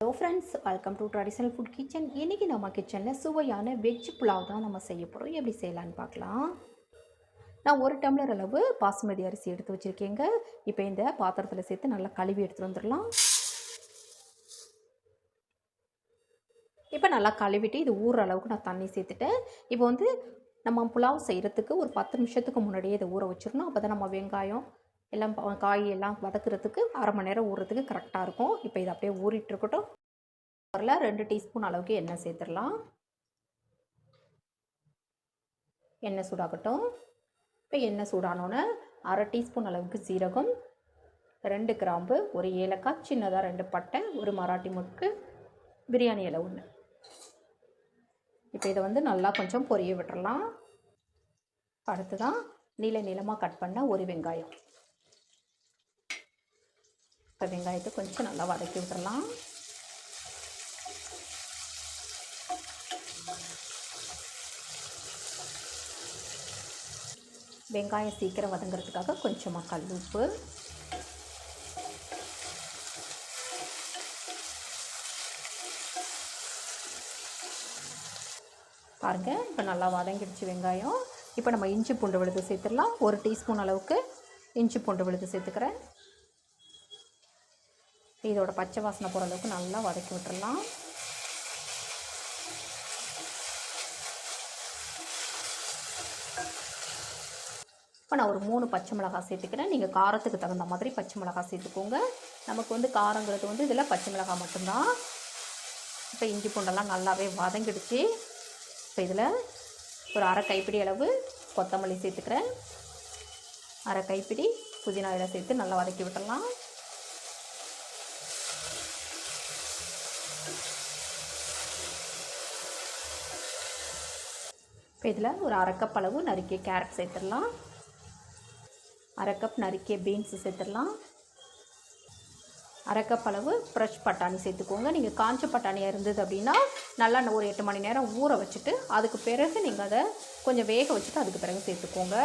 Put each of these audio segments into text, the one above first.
Hello friends welcome to traditional food kitchen இன்றைக்கி நம்ம கிச்சனில் சுவையான வெஜ் புலாவ் தான் நம்ம செய்ய போகிறோம் எப்படி செய்யலான்னு பார்க்கலாம். நான் ஒரு டம்ளர் அளவு பாசுமதி அரிசி எடுத்து வச்சுருக்கேங்க. இப்போ இந்த பாத்திரத்தில் சேர்த்து நல்லா கழுவி எடுத்துகிட்டு வந்துடலாம். இப்போ நல்லா கழுவிட்டு இது ஊற அளவுக்கு நான் தண்ணி சேர்த்துட்டேன். இப்போ வந்து நம்ம புலாவ் செய்கிறதுக்கு ஒரு பத்து நிமிஷத்துக்கு முன்னாடியே இதை ஊற வச்சிடணும். அப்போ தான் நம்ம வெங்காயம் எல்லாம் காய் எல்லாம் வதக்குறதுக்கு அரை மணி நேரம் ஊறுறதுக்கு கரெக்டாக இருக்கும். இப்போ இது அப்படியே ஊறிட்டு இருக்கட்டும். வரல ரெண்டு டீஸ்பூன் அளவுக்கு எண்ணெய் சேர்த்துடலாம். எண்ணெய் சூடாகட்டும். இப்போ எண்ணெய் சூடானோன்னே அரை டீஸ்பூன் அளவுக்கு சீரகம் ரெண்டு கிராம்பு ஒரு ஏலக்காய் சின்னதாக ரெண்டு பட்டை ஒரு மராட்டி முக்கு பிரியாணி இலை ஒன்று இப்போ இதை வந்து நல்லா கொஞ்சம் பொரிய விட்டுறலாம். அடுத்ததான் நீள நீளமாக கட் பண்ண ஒரு வெங்காயம். இப்போ வெங்காயத்தை கொஞ்சம் நல்லா வதக்கி விட்டுறலாம். வெங்காயம் சீக்கிரம் வதங்கிறதுக்காக கொஞ்சமாக கல் உப்பு. பாருங்கள் இப்போ நல்லா வதங்கிடுச்சு வெங்காயம். இப்போ நம்ம இஞ்சி பூண்டு விழுது சேர்த்துடலாம். ஒரு டீஸ்பூன் அளவுக்கு இஞ்சி பூண்டு விழுது சேர்த்துக்கிறேன். இதோட பச்சை வாசனை போகிற அளவுக்கு நல்லா வதக்கி விட்டுடலாம் இப்போ நான் ஒரு மூணு பச்சை மிளகாய் சேர்த்துக்கிறேன். நீங்கள் காரத்துக்கு தகுந்த மாதிரி பச்சை மிளகாய் சேர்த்துக்கோங்க. நமக்கு வந்து காரங்கிறது வந்து இதில் பச்சை மிளகாய் மட்டும்தான். இப்போ இஞ்சி பூண்டெல்லாம் நல்லாவே வதங்கிடுச்சு. இப்போ இதில் ஒரு அரை கைப்பிடி அளவு கொத்தமல்லி சேர்த்துக்கிறேன். அரை கைப்பிடி புதினா இலை சேர்த்து நல்லா வதக்கி விட்டுடலாம் இப்போ இதில் ஒரு அரைக்கப் அளவு நறுக்கிய கேரட் சேர்த்துடலாம். அரைக்கப் நறுக்கிய பீன்ஸ் சேர்த்துடலாம். அரைக்கப் அளவு ஃப்ரெஷ் பட்டாணி சேர்த்துக்கோங்க. நீங்கள் காஞ்ச பட்டாணியாக இருந்தது அப்படின்னா நல்லா ஒரு எட்டு மணி நேரம் ஊற வச்சுட்டு அதுக்கு பிறகு நீங்கள் அதை கொஞ்சம் வேக வச்சுட்டு அதுக்கு பிறகு சேர்த்துக்கோங்க.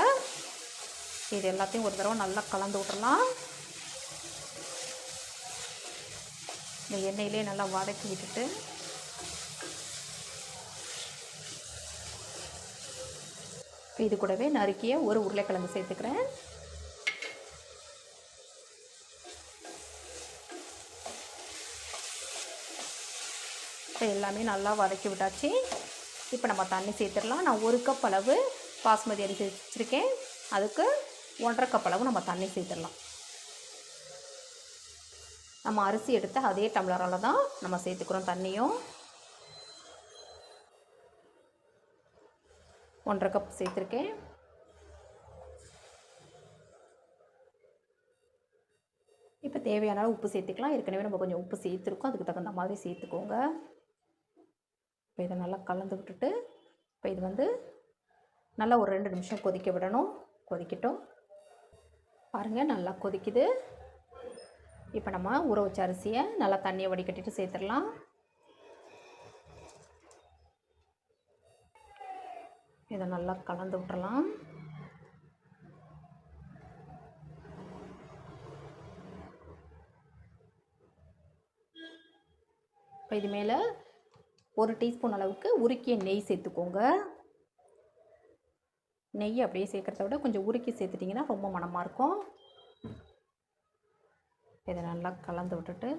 இது எல்லாத்தையும் ஒரு தடவை நல்லா கலந்து விட்றலாம் இந்த எண்ணெயிலே நல்லா வதக்கி விட்டுட்டு இது கூடவே நறுக்கிய ஒரு உருளைக்கிழங்கு சேர்த்துக்கிறேன். இப்போ எல்லாமே நல்லா வதக்கி விட்டாச்சு. இப்போ நம்ம தண்ணி சேர்த்துடலாம். நான் ஒரு கப் அளவு பாஸ்மதி அரிசி வச்சுருக்கேன். அதுக்கு ஒன்றரை கப் அளவு நம்ம தண்ணி சேர்த்துடலாம். நம்ம அரிசி எடுத்து அதே டம்ளரால் தான் நம்ம சேர்த்துக்கிறோம் தண்ணியும். ஒன்றரை கப் சேர்த்துருக்கேன். இப்போ தேவையான உப்பு சேர்த்துக்கலாம். ஏற்கனவே நம்ம கொஞ்சம் உப்பு சேர்த்துருக்கோம். அதுக்கு தகுந்த மாதிரி சேர்த்துக்கோங்க. இப்போ இதை நல்லா கலந்து விட்டுட்டு இப்போ இது வந்து நல்லா ஒரு ரெண்டு நிமிஷம் கொதிக்க விடணும். கொதிக்கட்டும். பாருங்கள் நல்லா கொதிக்குது. இப்போ நம்ம ஊற வச்ச அரிசியை நல்லா தண்ணியை வடிகட்டிட்டு சேர்த்துடலாம். இதை நல்லா கலந்து விட்டுறலாம். இப்போ இது மேலே ஒரு டீஸ்பூன் அளவுக்கு உருக்கிய நெய் சேர்த்துக்கோங்க. நெய் அப்படியே சேர்க்குறத விட கொஞ்சம் உருக்கி சேர்த்துட்டிங்கன்னா ரொம்ப மணமாக இருக்கும். இதை நல்லா கலந்து விட்டுட்டு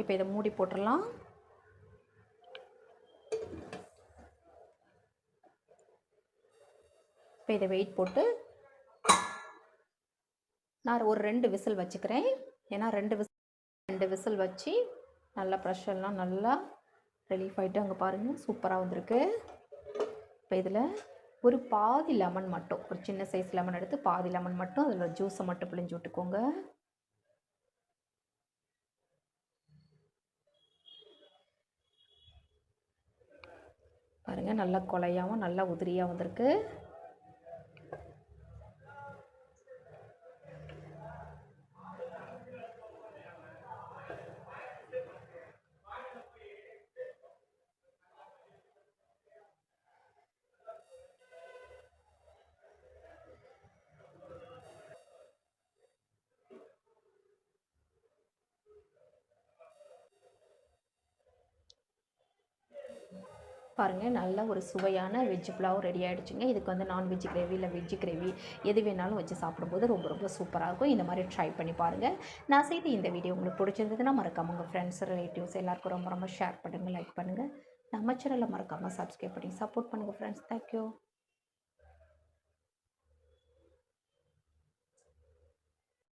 இப்போ இதை மூடி போட்டுடலாம் இப்போ இதை வெயிட் போட்டு நான் ஒரு ரெண்டு விசில் வச்சுக்கிறேன். ஏன்னா ரெண்டு விசில் ரெண்டு விசில் வச்சு நல்லா ப்ரெஷர்லாம் நல்லா ரிலீஃப் ஆகிட்டு அங்கே பாருங்கள் சூப்பராக வந்திருக்கு. இப்போ இதில் ஒரு பாதி லெமன் மட்டும் ஒரு சின்ன சைஸ் லெமன் எடுத்து பாதி லெமன் மட்டும் அதில் ஜூஸை மட்டும் பிழிஞ்சு விட்டுக்கோங்க. பாருங்கள் நல்லா கொலையாகவும் நல்லா உதிரியாக வந்திருக்கு. பாருங்கள் நல்ல ஒரு சுவையான வெஜ் புலாவ் ரெடி ஆகிடுச்சுங்க இதுக்கு வந்து நான்வெஜ் கிரேவி இல்லை வெஜ் கிரேவி எது வேணாலும் வச்சு சாப்பிடும்போது ரொம்ப ரொம்ப சூப்பராக இருக்கும். இந்த மாதிரி ட்ரை பண்ணி பாருங்கள் நான் செய்த இந்த வீடியோ உங்களுக்கு பிடிச்சிருந்ததுன்னா மறக்காம உங்கள் ஃப்ரெண்ட்ஸ் ரிலேட்டிவ்ஸ் எல்லாருக்கும் ரொம்ப ரொம்ப ஷேர் பண்ணுங்கள் லைக் பண்ணுங்கள் நம்ம சேனலை மறக்காமல் சப்ஸ்கிரைப் பண்ணி சப்போர்ட் பண்ணுங்கள் ஃப்ரெண்ட்ஸ் தேங்க்யூ